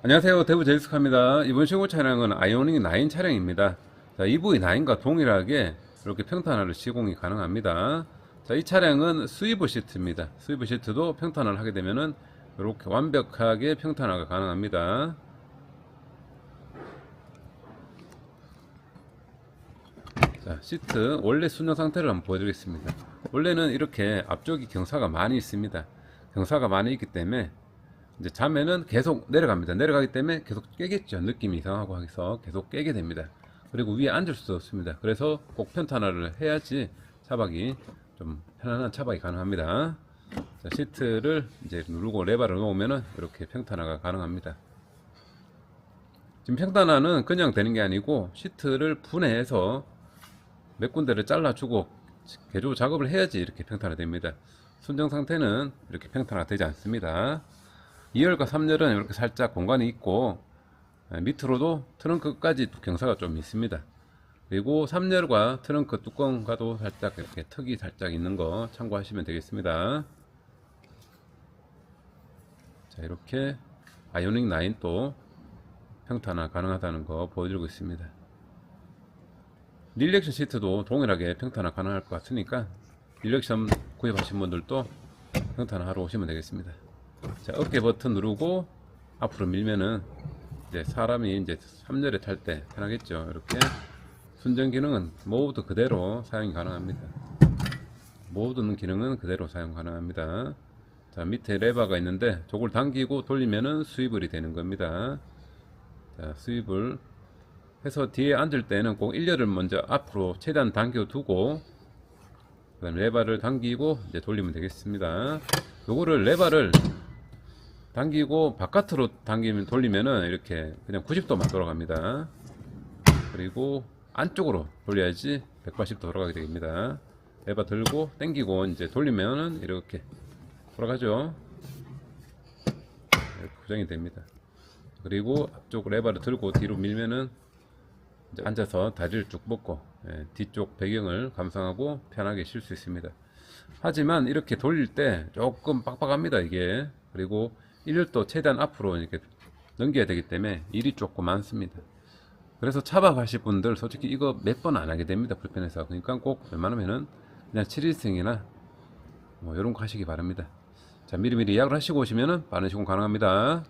안녕하세요. 대구 제이스카입니다. 이번 신고 차량은 아이오닉 9 차량입니다. 자, EV9과 동일하게 이렇게 평탄화를 시공이 가능합니다. 자, 이 차량은 스위브 시트입니다. 스위브 시트도 평탄화를 하게 되면은 이렇게 완벽하게 평탄화가 가능합니다. 자, 시트 원래 순정 상태를 한번 보여드리겠습니다. 원래는 이렇게 앞쪽이 경사가 많이 있습니다. 경사가 많이 있기 때문에 이제 자면은 계속 내려갑니다. 내려가기 때문에 계속 깨겠죠. 느낌이 이상하고 해서 계속 깨게 됩니다. 그리고 위에 앉을 수도 없습니다. 그래서 꼭 편탄화를 해야지 차박이 좀 편안한 차박이 가능합니다. 자, 시트를 이제 누르고 레버를 놓으면은 이렇게 평탄화가 가능합니다. 지금 평탄화는 그냥 되는 게 아니고 시트를 분해해서 몇 군데를 잘라주고 개조 작업을 해야지 이렇게 평탄화 됩니다. 순정 상태는 이렇게 평탄화 되지 않습니다. 2열과 3열은 이렇게 살짝 공간이 있고 예, 밑으로도 트렁크까지 경사가 좀 있습니다. 그리고 3열과 트렁크 뚜껑과도 살짝 이렇게 턱이 살짝 있는 거 참고하시면 되겠습니다. 자 이렇게 아이오닉 9또 평탄화 가능하다는 거 보여드리고 있습니다. 릴렉션 시트도 동일하게 평탄화 가능할 것 같으니까 릴렉션 구입하신 분들도 평탄화 하러 오시면 되겠습니다. 자, 어깨 버튼 누르고 앞으로 밀면은 이제 사람이 이제 3열에 탈 때 편하겠죠. 이렇게 순정 기능은 모두 그대로 사용이 가능합니다. 모든 기능은 그대로 사용 가능합니다. 자, 밑에 레버가 있는데 저걸 당기고 돌리면은 스위블이 되는 겁니다. 자, 스위블 해서 뒤에 앉을 때는 꼭 1열을 먼저 앞으로 최대한 당겨 두고 그 다음 레버를 당기고 이제 돌리면 되겠습니다. 요거를 레버를 당기고 바깥으로 당기면 돌리면은 이렇게 그냥 90도만 돌아갑니다. 그리고 안쪽으로 돌려야지 180도 돌아가게 됩니다. 레버 들고 당기고 이제 돌리면은 이렇게 돌아가죠. 이렇게 고정이 됩니다. 그리고 앞쪽 레버를 들고 뒤로 밀면은 이제 앉아서 다리를 쭉 뻗고 예, 뒤쪽 배경을 감상하고 편하게 쉴 수 있습니다. 하지만 이렇게 돌릴 때 조금 빡빡합니다 이게 그리고 일도 최대한 앞으로 이렇게 넘겨야 되기 때문에 일이 조금 많습니다. 그래서 차박하실 분들 솔직히 이거 몇 번 안 하게 됩니다 불편해서 그러니까 꼭 웬만하면은 그냥 7일승이나 뭐 이런 거 하시기 바랍니다. 자 미리미리 예약을 하시고 오시면은 빠른 시공 가능합니다.